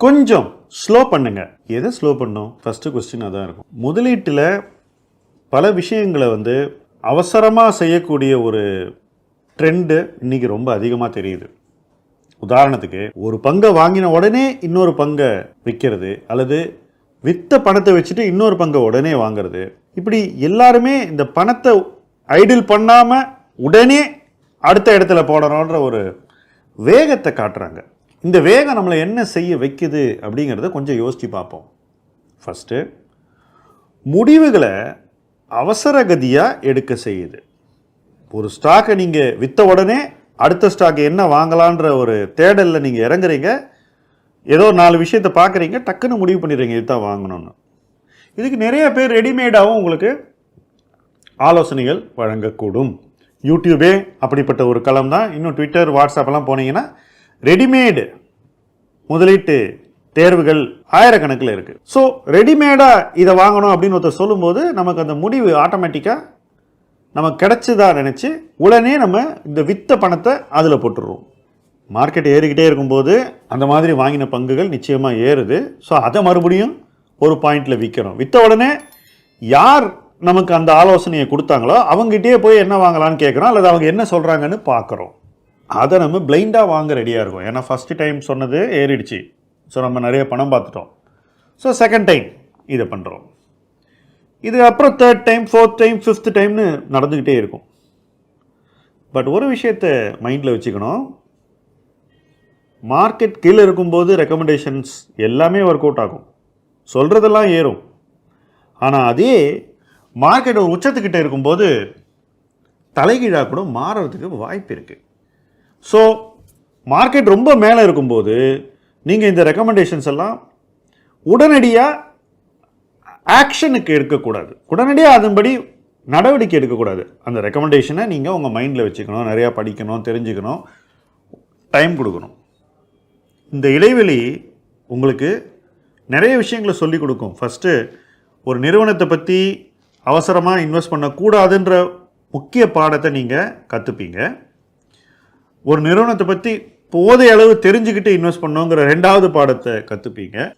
கொஞ்சம் ஸ்லோ பண்ணுங்க. எதை ஸ்லோ பண்ணும்? ஃபர்ஸ்ட் கொஸ்டின் அதான் இருக்கும். முதலீட்டில் பல விஷயங்களை வந்து அவசரமாக செய்யக்கூடிய ஒரு ட்ரெண்டு இன்னைக்கு ரொம்ப அதிகமாக தெரியுது. உதாரணத்துக்கு ஒரு பங்கை வாங்கின உடனே இன்னொரு பங்கை விற்கிறது அல்லது வித்த பணத்தை வச்சுட்டு இன்னொரு பங்கை உடனே வாங்குறது. இப்படி எல்லாருமே இந்த பணத்தை ஐடில் பண்ணாமல் உடனே அடுத்த இடத்துல போடணுன்ற ஒரு வேகத்தை காட்டுறாங்க. இந்த வேகம் நம்மளை என்ன செய்ய வைக்குது அப்படிங்கிறத கொஞ்சம் யோசித்து பார்ப்போம். ஃபஸ்ட்டு முடிவுகளை அவசரகதியாக எடுக்க செய்யுது. ஒரு ஸ்டாக்கை நீங்கள் விற்ற உடனே அடுத்த ஸ்டாக் என்ன வாங்கலான்ற ஒரு தேடலில் நீங்கள் இறங்குறீங்க. ஏதோ நாலு விஷயத்தை பார்க்குறீங்க டக்குன்னு முடிவு பண்ணிடுறீங்க இதுதான் வாங்கணும்னு. இதுக்கு நிறைய பேர் ரெடிமேடாகவும் உங்களுக்கு ஆலோசனைகள் வழங்கக்கூடும். யூடியூபே அப்படிப்பட்ட ஒரு களம் தான். இன்னும் ட்விட்டர் வாட்ஸ்அப்லாம் போனீங்கன்னா ரெடிமேடு முதலீட்டு தேர்வுகள் ஆயிரக்கணக்கில் இருக்குது ஸோ ரெடிமேடாக இதை வாங்கணும் அப்படின்னு ஒருத்தர் சொல்லும்போது நமக்கு அந்த முடிவு ஆட்டோமேட்டிக்காக நமக்கு கிடைச்சதா நினச்சி உடனே நம்ம இந்த வித்த பணத்தை அதில் போட்டுடுறோம். மார்க்கெட் ஏறிக்கிட்டே இருக்கும்போது அந்த மாதிரி வாங்கின பங்குகள் நிச்சயமாக ஏறுது. ஸோ அதை மறுபடியும் ஒரு பாயிண்டில் விற்கிறோம் விற்ற உடனே யார் நமக்கு அந்த ஆலோசனையை கொடுத்தாங்களோ அவங்ககிட்டயே போய் என்ன வாங்கலாம்னு கேட்குறோம் அல்லது அவங்க என்ன சொல்கிறாங்கன்னு பார்க்குறோம். அதை நம்ம பிளைண்டாக வாங்க ரெடியாக இருக்கும். ஏன்னா ஃபஸ்ட்டு டைம் சொன்னது ஏறிடுச்சு. ஸோ நம்ம நிறைய பணம் பார்த்துட்டோம். ஸோ செகண்ட் டைம் இதை பண்ணுறோம் இது அப்புறம் third time fourth time fifth டைம்னு நடந்துக்கிட்டே இருக்கும். பட் ஒரு விஷயத்தை மைண்டில் வச்சுக்கணும். மார்க்கெட் கீழே இருக்கும்போது ரெக்கமெண்டேஷன்ஸ் எல்லாமே ஒர்க் அவுட் ஆகும். சொல்கிறதெல்லாம் ஏறும். ஆனால் அதே மார்க்கெட் ஒரு உச்சத்துக்கிட்ட இருக்கும்போது தலைகீழாக கூட மாறுறதுக்கு வாய்ப்பு இருக்குது ஸோ மார்க்கெட் ரொம்ப மேலே இருக்கும்போது நீங்கள் இந்த ரெக்கமெண்டேஷன்ஸ் எல்லாம் உடனடியாக ஆக்ஷனுக்கு எடுக்கக்கூடாது. உடனடியாக அதன்படி நடவடிக்கை எடுக்கக்கூடாது. அந்த ரெக்கமெண்டேஷனை நீங்கள் உங்கள் மைண்டில் வச்சுக்கணும் நிறையா படிக்கணும் தெரிஞ்சுக்கணும் டைம் கொடுக்கணும். இந்த இடைவெளி உங்களுக்கு நிறைய விஷயங்களை சொல்லிக் கொடுக்கும். ஃபஸ்ட்டு ஒரு நிறுவனத்தை பற்றி அவசரமாக இன்வெஸ்ட் பண்ணக்கூடாதுன்ற முக்கிய பாடத்தை நீங்கள் கற்றுப்பீங்க ஒரு நிறுவனத்தை பற்றி போதைய அளவு தெரிஞ்சுக்கிட்டு இன்வெஸ்ட் பண்ணோங்கிற ரெண்டாவது பாடத்தை கற்றுப்பீங்க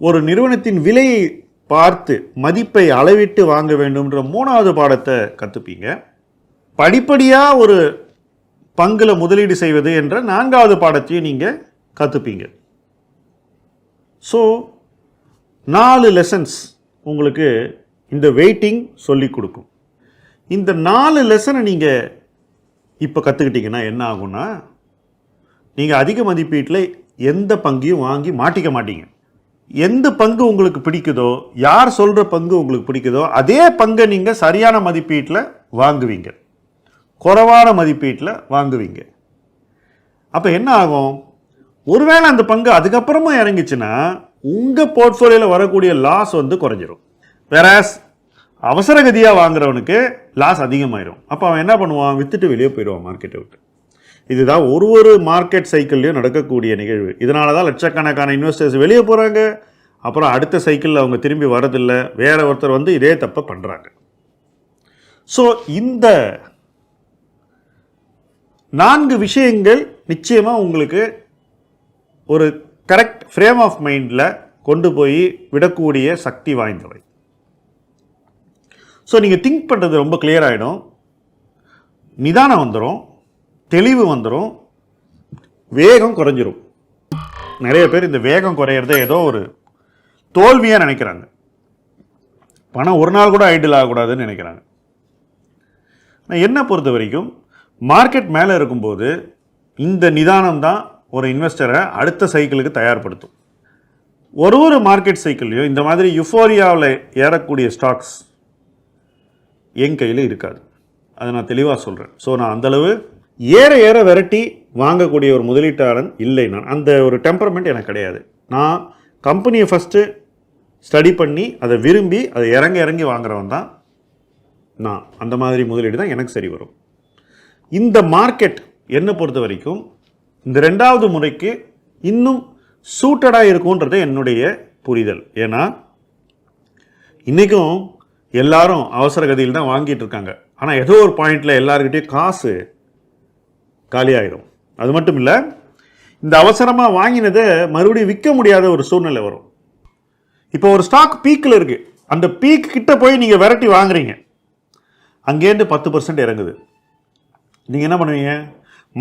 ஒரு நிறுவனத்தின் விலையை பார்த்து மதிப்பை அளவிட்டு வாங்க வேண்டும்ன்ற மூணாவது பாடத்தை கற்றுப்பீங்க படிப்படியாக ஒரு பங்கில் முதலீடு செய்வது என்ற நான்காவது பாடத்தையும் நீங்கள் கற்றுப்பீங்க ஸோ நாலு லெசன்ஸ் உங்களுக்கு இந்த வெயிட்டிங் சொல்லி கொடுக்கும். இந்த நாலு லெசனை நீங்கள் இப்போ கற்றுக்கிட்டீங்கன்னா என்ன ஆகும்னா நீங்கள் அதிக மதிப்பீட்டில் எந்த பங்கையும் வாங்கி மாட்டிக்க மாட்டீங்க. எந்த பங்கு உங்களுக்கு பிடிக்குதோ யார் சொல்கிற பங்கு உங்களுக்கு பிடிக்குதோ அதே பங்கை நீங்கள் சரியான மதிப்பீட்டில் வாங்குவீங்க. குறைவான மதிப்பீட்டில் வாங்குவீங்க. அப்போ என்ன ஆகும்? ஒருவேளை அந்த பங்கு அதுக்கப்புறமா இறங்கிச்சுன்னா உங்கள் போர்ட்ஃபோலியோவில் வரக்கூடிய லாஸ் வந்து குறைஞ்சிரும். வேறாஸ் அவசரகதியாக வாங்குறவனுக்கு லாஸ் அதிகமாயிரும். அப்போ அவன் என்ன பண்ணுவான்? வித்துட்டு வெளியே போயிடுவான் மார்க்கெட்டை விட்டு. இதுதான் ஒரு ஒரு மார்க்கெட் சைக்கிள்லையும் நடக்கக்கூடிய நிகழ்வு. இதனால தான் லட்சக்கணக்கான இன்வெஸ்டர்ஸ் வெளியே போகிறாங்க அப்புறம் அடுத்த சைக்கிளில் அவங்க திரும்பி வரதில்லை. வேற ஒருத்தர் வந்து இதே தப்பை பண்ணுறாங்க ஸோ இந்த நான்கு விஷயங்கள் நிச்சயமாக உங்களுக்கு ஒரு கரெக்ட் ஃப்ரேம் ஆஃப் மைண்டில் கொண்டு போய் விடக்கூடிய சக்தி வாய்ந்தவை. ஸோ நீங்கள் திங்க் பண்ணுறது ரொம்ப கிளியர் ஆகிடும் நிதானம் வந்துடும் தெளிவு வந்துடும் வேகம் குறைஞ்சிரும். நிறைய பேர் இந்த வேகம் குறையிறத ஏதோ ஒரு தோல்வியாக நினைக்கிறாங்க. பணம் ஒரு நாள் கூட ஐடில் ஆகக்கூடாதுன்னு நினைக்கிறாங்க. நான் என்ன பொறுத்த வரைக்கும் மார்க்கெட் மேலே இருக்கும்போது இந்த நிதானம் தான் ஒரு இன்வெஸ்டரை அடுத்த சைக்கிளுக்கு தயார்படுத்தும். ஒரு ஒரு மார்க்கெட் சைக்கிள்லையும் இந்த மாதிரி யுஃபோரியாவில் ஏறக்கூடிய ஸ்டாக்ஸ் என் கையில் இருக்காது. அதை நான் தெளிவாக சொல்கிறேன் ஸோ நான் அந்தளவு ஏற ஏற விரட்டி வாங்கக்கூடிய ஒரு முதலீட்டாளன் இல்லை நான். அந்த ஒரு டெம்பரமெண்ட் எனக்கு கிடையாது. நான் கம்பெனியை ஃபஸ்ட்டு ஸ்டடி பண்ணி அதை விரும்பி அதை இறங்கி இறங்கி வாங்குறவன் தான் நான். அந்த மாதிரி முதலீடு தான் எனக்கு சரி வரும். இந்த மார்க்கெட் என்னை பொறுத்த வரைக்கும் இந்த ரெண்டாவது முறைக்கு இன்னும் சூட்டடாக இருக்கும்ன்றது என்னுடைய புரிதல். ஏன்னா இன்றைக்கும் எல்லாரும் அவசர கதியில் தான் வாங்கிட்டு இருக்காங்க. ஆனால் ஏதோ ஒரு பாயிண்டில் எல்லாருக்கிட்டையும் காசு காலியாயிடும் அது மட்டும் இல்லை இந்த அவசரமாக வாங்கினதை மறுபடியும் விற்க முடியாத ஒரு சூழ்நிலை வரும். இப்போ ஒரு ஸ்டாக் பீக்கில் இருக்குது அந்த பீக் கிட்ட போய் நீங்கள் விரட்டி வாங்குறீங்க. அங்கேருந்து பத்து பர்சன்ட் இறங்குது. நீங்கள் என்ன பண்ணுவீங்க?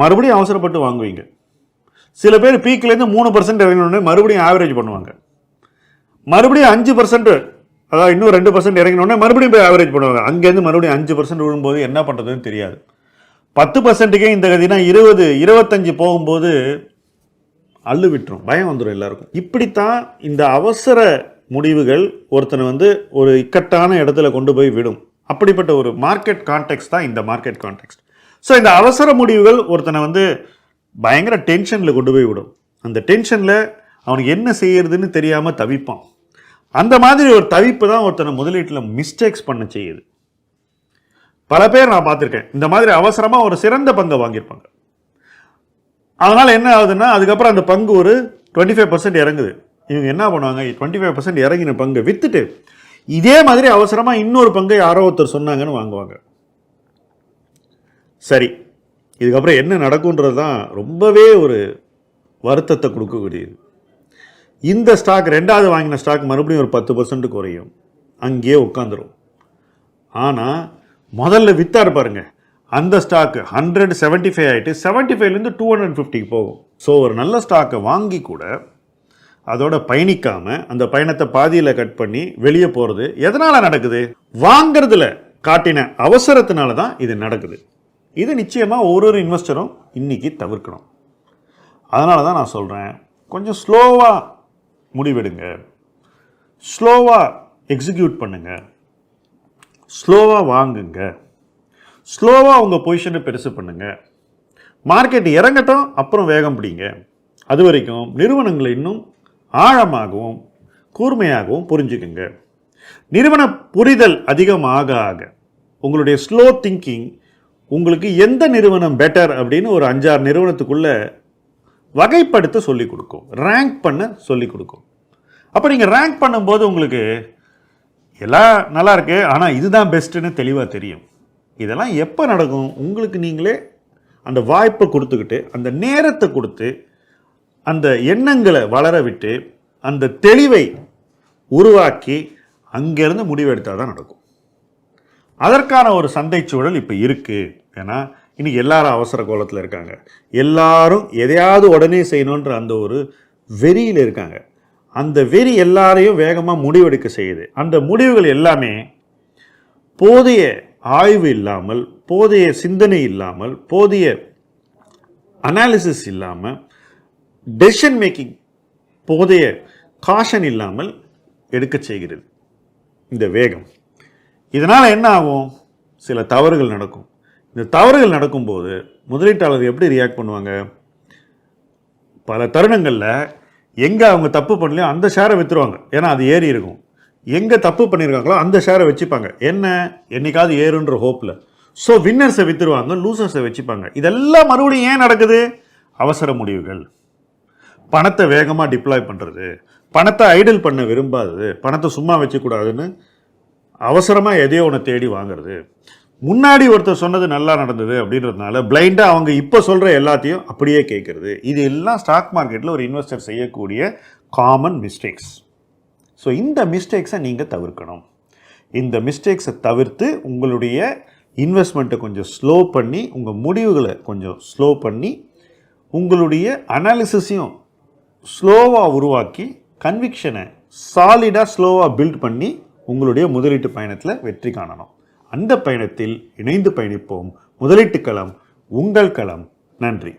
மறுபடியும் அவசரப்பட்டு வாங்குவீங்க. சில பேர் பீக்லேருந்து மூணு பர்சன்ட் இறங்கினோடனே மறுபடியும் ஆவரேஜ் பண்ணுவாங்க. மறுபடியும் அஞ்சு பர்சன்ட் அதாவது இன்னும் ரெண்டு பர்சன்ட் இறங்கினோடனே மறுபடியும் போய் ஆவரேஜ் பண்ணுவாங்க. அங்கேருந்து மறுபடியும் அஞ்சு பர்சன்ட் விழும்போது என்ன பண்ணுறதுன்னு தெரியாது. பத்து பர்சன்ட்டுக்கே இந்த கதினா இருபது இருபத்தஞ்சு போகும்போது அள்ளு விட்டுரும். பயம் வந்துடும் எல்லாருக்கும். இப்படித்தான் இந்த அவசர முடிவுகள் ஒருத்தனை வந்து ஒரு இக்கட்டான இடத்துல கொண்டு போய் விடும். அப்படிப்பட்ட ஒரு மார்க்கெட் கான்டெக்ட் தான் இந்த மார்க்கெட் கான்டெக்ட் ஸோ இந்த அவசர முடிவுகள் ஒருத்தனை வந்து பயங்கர டென்ஷனில் கொண்டு போய் விடும். அந்த டென்ஷனில் அவனுக்கு என்ன செய்யறதுன்னு தெரியாமல் தவிப்பான். அந்த மாதிரி ஒரு தவிப்பு தான் ஒருத்தனை முதலீட்டில் மிஸ்டேக்ஸ் பண்ண செய்யுது. பல பேர் நான் பார்த்துருக்கேன். இந்த மாதிரி அவசரமாக ஒரு சிறந்த பங்கை வாங்கியிருப்பாங்க. அதனால் என்ன ஆகுதுன்னா அதுக்கப்புறம் அந்த பங்கு ஒரு டுவெண்ட்டி ஃபைவ் பர்சன்ட் இறங்குது. இவங்க என்ன பண்ணுவாங்க? டுவெண்ட்டி ஃபைவ் பர்சன்ட் இறங்கின பங்கு விற்றுட்டு இதே மாதிரி அவசரமாக இன்னொரு பங்கை யாரோ ஒருத்தர் சொன்னாங்கன்னு வாங்குவாங்க. சரி. இதுக்கப்புறம் என்ன நடக்குன்றது தான் ரொம்பவே ஒரு வருத்தத்தை கொடுக்கக்கூடியது. இந்த ஸ்டாக் ரெண்டாவது வாங்கின ஸ்டாக் மறுபடியும் ஒரு பத்து பர்சன்ட் குறையும். அங்கேயே உட்காந்துரும் ஆனால் முதல்ல விற்றார் பாருங்க. அந்த ஸ்டாக்கு ஹண்ட்ரட் செவன்ட்டி ஃபைவ் ஆகிட்டு செவன்ட்டி ஃபைவ்லேருந்து டூ ஹண்ட்ரட் ஃபிஃப்டிக்கு போகும். ஸோ ஒரு நல்ல ஸ்டாக்கை வாங்கி கூட அதோட பயணிக்காமல் அந்த பயணத்தை பாதியில் கட் பண்ணி வெளியே போகிறது எதனால் நடக்குது? வாங்கிறதுல காட்டின அவசரத்தினால தான் இது நடக்குது. இது நிச்சயமாக ஒரு ஒரு இன்வெஸ்டரும் இன்றைக்கி தவிர்க்கணும். அதனால தான் நான் சொல்கிறேன் கொஞ்சம் ஸ்லோவாக முடிவெடுங்க. ஸ்லோவாக எக்ஸிக்யூட் பண்ணுங்க. ஸ்லோவாக வாங்குங்க. ஸ்லோவாக உங்கள் பொசிஷனை பெருசு பண்ணுங்க. மார்க்கெட் இறங்கட்டும் அப்புறம் வேகம் பிடிங்க. அது வரைக்கும் நிறுவனங்களை இன்னும் ஆழமாகவும் கூர்மையாகவும் புரிஞ்சுக்குங்க. நிறுவன புரிதல் அதிகமாக ஆக உங்களுடைய ஸ்லோ திங்கிங் உங்களுக்கு எந்த நிறுவனம் பெட்டர் அப்படின்னு ஒரு அஞ்சாறு நிறுவனத்துக்குள்ளே வகைப்படுத்த சொல்லிக் கொடுக்கும். ரேங்க் பண்ண சொல்லிக் கொடுக்கும். அப்போ நீங்கள் ரேங்க் பண்ணும்போது உங்களுக்கு எல்லாம் நல்லா இருக்கு ஆனால் இதுதான் பெஸ்ட்டுன்னு தெளிவாக தெரியும். இதெல்லாம் எப்போ நடக்கும்? உங்களுக்கு நீங்களே அந்த வாய்ப்பை கொடுத்துக்கிட்டு அந்த நேரத்தை கொடுத்து அந்த எண்ணங்களை வளர விட்டு அந்த தெளிவை உருவாக்கி அங்கேருந்து முடிவெடுத்தால் தான் நடக்கும். அதற்கான ஒரு சந்தை சூழல் இப்போ இருக்குது ஏன்னா இன்றைக்கி எல்லாரும் அவசர கோலத்தில் இருக்காங்க. எல்லாரும் எதையாவது உடனே செய்யணுன்ற அந்த ஒரு வெறியில் இருக்காங்க. அந்த வெறி எல்லாரையும் வேகமாக முடிவெடுக்க செய்யுது. அந்த முடிவுகள் எல்லாமே போதிய ஆய்வு இல்லாமல் போதிய சிந்தனை இல்லாமல் போதிய அனாலிசிஸ் இல்லாமல் டெசிஷன் மேக்கிங் போதிய காஷன் இல்லாமல் எடுக்க செய்கிறது. இந்த வேகம். இதனால் என்ன ஆகும்? சில தவறுகள் நடக்கும். இந்த தவறுகள் நடக்கும்போது முதலீட்டாளர் எப்படி ரியாக்ட் பண்ணுவாங்க? பல தருணங்களில் எங்கே அவங்க தப்பு பண்ணலையோ அந்த ஷேரை விற்றுருவாங்க ஏன்னா அது ஏறி இருக்கும். எங்கே தப்பு பண்ணியிருக்காங்களோ அந்த ஷேரை வச்சுப்பாங்க. என்ன? என்னைக்காவது ஏறுன்ற ஹோப்பில் ஸோ வின்னர்ஸை விற்றுருவாங்க லூசர்ஸை வச்சுப்பாங்க. இதெல்லாம் மறுபடியும் ஏன் நடக்குது? அவசர முடிவுகள். பணத்தை வேகமாக டிப்ளாய் பண்ணுறது பணத்தை ஐடல் பண்ண விரும்பாதது. பணத்தை சும்மா வச்சுக்கூடாதுன்னு அவசரமாக எதையோ ஒன்று தேடி வாங்குறது. முன்னாடி ஒருத்தர் சொன்னது நல்லா நடந்தது அப்படின்றதுனால பிளைண்டாக அவங்க இப்போ சொல்கிற எல்லாத்தையும் அப்படியே கேட்குறது இது எல்லாம் ஸ்டாக் மார்க்கெட்டில் ஒரு இன்வெஸ்டர் செய்யக்கூடிய காமன் மிஸ்டேக்ஸ் ஸோ இந்த மிஸ்டேக்ஸை நீங்கள் தவிர்க்கணும். இந்த மிஸ்டேக்ஸை தவிர்த்து உங்களுடைய இன்வெஸ்ட்மெண்ட்டை கொஞ்சம் ஸ்லோ பண்ணி உங்கள் முடிவுகளை கொஞ்சம் ஸ்லோ பண்ணி உங்களுடைய அனாலிசிஸையும் ஸ்லோவாக உருவாக்கி கன்விக்ஷனை சாலிடாக ஸ்லோவாக பில்ட் பண்ணி உங்களுடைய முதலீட்டு பயணத்தில் வெற்றி காணணும். அந்த பயணத்தில் இணைந்து பயணிப்போம். முதலீட்டு களம் உங்கள் களம். நன்றி.